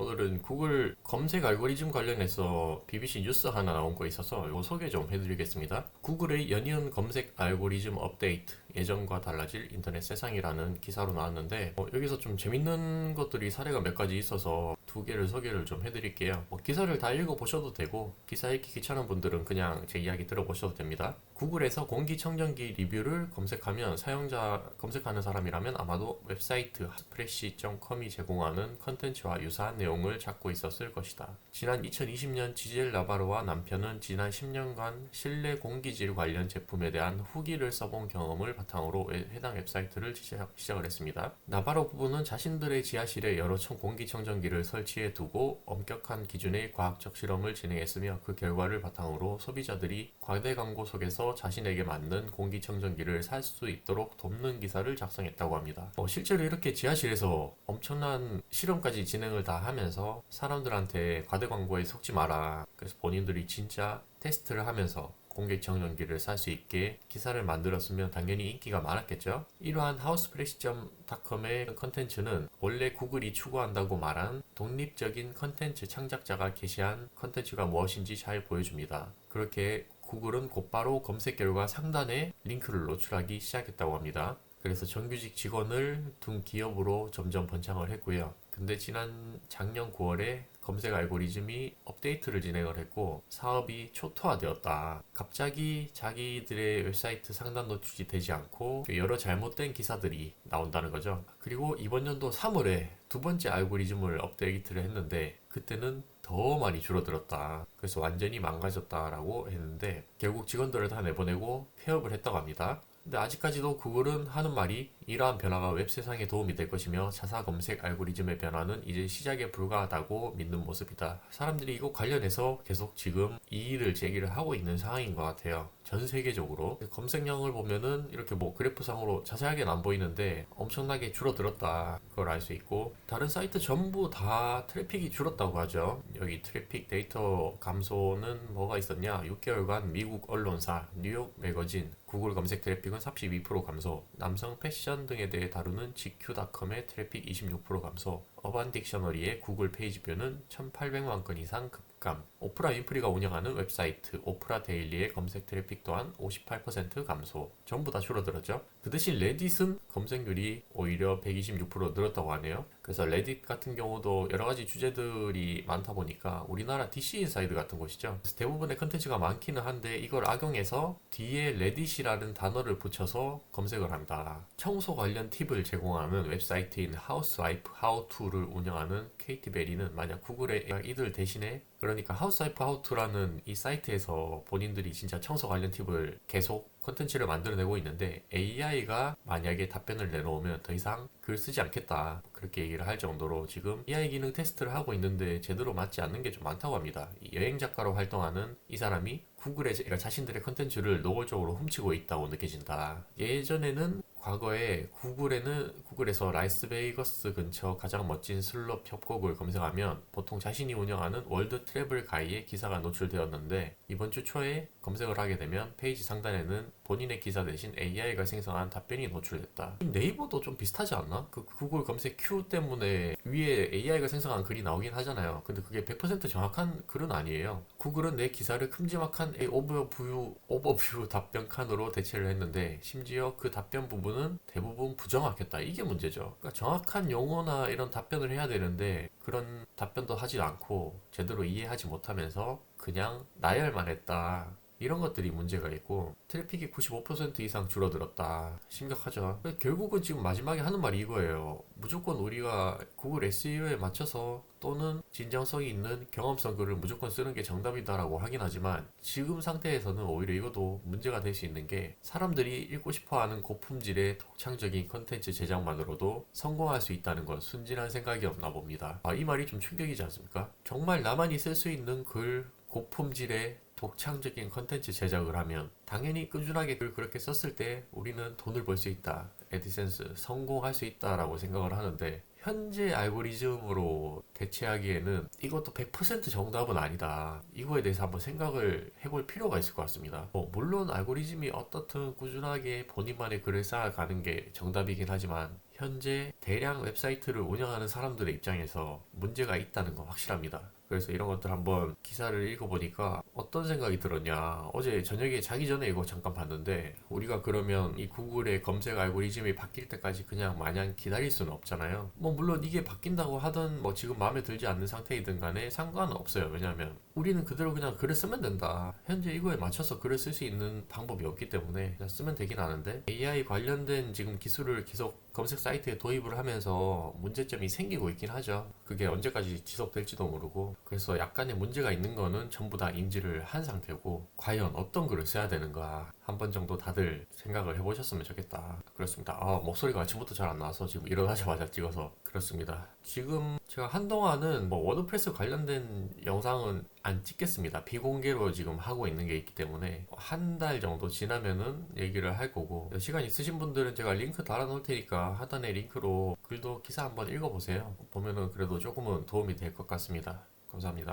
오늘은 구글 검색 알고리즘 관련해서 BBC 뉴스 하나 나온 거 있어서 이거 소개 좀 해드리겠습니다. 구글의 연이은 검색 알고리즘 업데이트 예전과 달라질 인터넷 세상이라는 기사로 나왔는데 어, 여기서 좀 재밌는 것들이 사례가 몇 가지 있어서 두 개를 소개를 좀 해드릴게요. 뭐 기사를 다 읽어보셔도 되고 기사 읽기 귀찮은 분들은 그냥 제 이야기 들어보셔도 됩니다. 구글에서 공기청정기 리뷰를 검색하면 사용자 검색하는 사람이라면 아마도 웹사이트 스프레시.com이 제공하는 컨텐츠와 유사한 내용을 찾고 있었을 것이다. 지난 2020년 지젤 나바로와 남편은 지난 10년간 실내 공기질 관련 제품에 대한 후기를 써본 경험을 바탕으로 해당 웹사이트를 시작, 시작을 했습니다. 나바로 부부는 자신들의 지하실에 여러 총 공기청정기를 설 치해 두고 엄격한 기준의 과학적 실험을 진행했으며 그 결과를 바탕으로 소비자들이 과대 광고 속에서 자신에게 맞는 공기청정기를 살 수 있도록 돕는 기사를 작성했다고 합니다. 어, 실제로 이렇게 지하실에서 엄청난 실험까지 진행을 다 하면서 사람들한테 과대 광고에 속지 마라. 그래서 본인들이 진짜 테스트를 하면서 공기청정기를 살 수 있게 기사를 만들었으면 당연히 인기가 많았겠죠. 이러한 하우스프레시.com의 컨텐츠는 원래 구글이 추구한다고 말한 독립적인 컨텐츠 창작자가 게시한 컨텐츠가 무엇인지 잘 보여줍니다. 그렇게 구글은 곧바로 검색 결과 상단에 링크를 노출하기 시작했다고 합니다. 그래서 정규직 직원을 둔 기업으로 점점 번창을 했고요. 근데 지난 작년 9월에 검색 알고리즘이 업데이트를 진행을 했고 사업이 초토화되었다. 갑자기 자기들의 웹사이트 상단 노출이 되지 않고 여러 잘못된 기사들이 나온다는 거죠. 그리고 이번 연도 3월에 두 번째 알고리즘을 업데이트를 했는데 그때는 더 많이 줄어들었다. 그래서 완전히 망가졌다라고 했는데 결국 직원들을 다 내보내고 폐업을 했다고 합니다. 근데 아직까지도 구글은 하는 말이 이러한 변화가 웹 세상에 도움이 될 것이며 자사 검색 알고리즘의 변화는 이제 시작에 불과하다고 믿는 모습이다. 사람들이 이거 관련해서 계속 지금 이의를 제기를 하고 있는 상황인 것 같아요. 전 세계적으로 검색량을 보면은 이렇게 뭐 그래프상으로 자세하게는 안 보이는데 엄청나게 줄어들었다 그걸 알 수 있고 다른 사이트 전부 다 트래픽이 줄었다고 하죠 여기 트래픽 데이터 감소는 뭐가 있었냐 6개월간 미국 언론사 뉴욕 매거진 구글 검색 트래픽 은 32% 감소 남성 패션 등에 대해 다루는 GQ.com의 트래픽 26% 감소 어반 딕셔너리의 구글 페이지뷰는 1800만 건 이상 급감 오프라 윈프리가 운영하는 웹사이트 오프라 데일리의 검색 트래픽 또한 58% 감소. 전부 다 줄어들었죠. 그 대신 레딧은 검색률이 오히려 126% 늘었다고 하네요. 그래서 레딧 같은 경우도 여러 가지 주제들이 많다 보니까 우리나라 DC 인사이드 같은 곳이죠. 대부분의 컨텐츠가 많기는 한데 이걸 악용해서 뒤에 레딧이라는 단어를 붙여서 검색을 한다. 청소 관련 팁을 제공하는 웹사이트인 하우스와이프 하우투를 운영하는 케이티 베리는 만약 구글에 이들 대신에 그러니까 하우스와이프 하우투라는 이 사이트에서 본인들이 진짜 청소 관련 팁을 계속 컨텐츠를 만들어내고 있는데 AI가 만약에 답변을 내놓으면 더 이상 글 쓰지 않겠다 그렇게 얘기를 할 정도로 지금 AI 기능 테스트를 하고 있는데 제대로 맞지 않는 게 좀 많다고 합니다. 여행 작가로 활동하는 이 사람이 구글에 자신들의 컨텐츠를 노골적으로 훔치고 있다고 느껴진다. 예전에는 과거에 구글에는 구글에서 라이스베이거스 근처 가장 멋진 슬롭 협곡을 검색하면 보통 자신이 운영하는 월드 트래블 가이의 기사가 노출되었는데 이번 주 초에 검색을 하게 되면 페이지 상단에는 본인의 기사 대신 AI가 생성한 답변이 노출됐다. 네이버도 좀 비슷하지 않나? 그 구글 검색 Q 때문에 위에 AI가 생성한 글이 나오긴 하잖아요. 근데 그게 100% 정확한 글은 아니에요. 구글은 내 기사를 큼지막한 오버뷰 오버뷰 답변 칸으로 대체를 했는데 심지어 그 답변 부분 은 대부분 부정확했다. 이게 문제죠. 그러니까 정확한 용어나 이런 답변을 해야 되는데 그런 답변도 하지 않고 제대로 이해하지 못하면서 그냥 나열만 했다. 이런 것들이 문제가 있고 트래픽이 95% 이상 줄어들었다. 심각하죠. 결국은 지금 마지막에 하는 말이 이거예요. 무조건 우리가 구글 SEO에 맞춰서 또는 진정성이 있는 경험성 글을 무조건 쓰는 게 정답이다라고 하긴 하지만 지금 상태에서는 오히려 이것도 문제가 될 수 있는 게 사람들이 읽고 싶어 하는 고품질의 독창적인 컨텐츠 제작만으로도 성공할 수 있다는 건 순진한 생각이 없나 봅니다. 아, 이 말이 좀 충격이지 않습니까? 정말 나만이 쓸 수 있는 글 고품질의 독창적인 컨텐츠 제작을 하면 당연히 꾸준하게 글 그렇게 썼을 때 우리는 돈을 벌 수 있다. 에디센스 성공할 수 있다라고 생각을 하는데 현재 알고리즘으로 대체하기에는 이것도 100% 정답은 아니다. 이거에 대해서 한번 생각을 해볼 필요가 있을 것 같습니다. 뭐 물론 알고리즘이 어떻든 꾸준하게 본인만의 글을 쌓아가는 게 정답이긴 하지만 현재 대량 웹사이트를 운영하는 사람들의 입장에서 문제가 있다는 건 확실합니다. 그래서 이런 것들 한번 기사를 읽어보니까 어떤 생각이 들었냐. 어제 저녁에 자기 전에 이거 잠깐 봤는데 우리가 그러면 이 구글의 검색 알고리즘이 바뀔 때까지 그냥 마냥 기다릴 수는 없잖아요. 뭐 물론 이게 바뀐다고 하든 뭐 지금 마음에 들지 않는 상태이든 간에 상관은 없어요. 왜냐면 우리는 그대로 그냥 글을 쓰면 된다. 현재 이거에 맞춰서 글을 쓸 수 있는 방법이 없기 때문에 그냥 쓰면 되긴 하는데 AI 관련된 지금 기술을 계속 검색 사이트에 도입을 하면서 문제점이 생기고 있긴 하죠. 그게 언제까지 지속될지도 모르고 그래서 약간의 문제가 있는 거는 전부 다 인지를 한 상태고 과연 어떤 글을 써야 되는가 한 번 정도 다들 생각을 해보셨으면 좋겠다. 그렇습니다. 아, 목소리가 아침부터 잘 안 나와서 지금 일어나자마자 찍어서 그렇습니다. 지금 제가 한동안은 뭐 워드프레스 관련된 영상은 안 찍겠습니다. 비공개로 지금 하고 있는 게 있기 때문에 한 달 정도 지나면은 얘기를 할 거고 시간 있으신 분들은 제가 링크 달아 놓을 테니까 하단에 링크로 글도 기사 한번 읽어보세요. 보면은 그래도 조금은 도움이 될 것 같습니다. 감사합니다.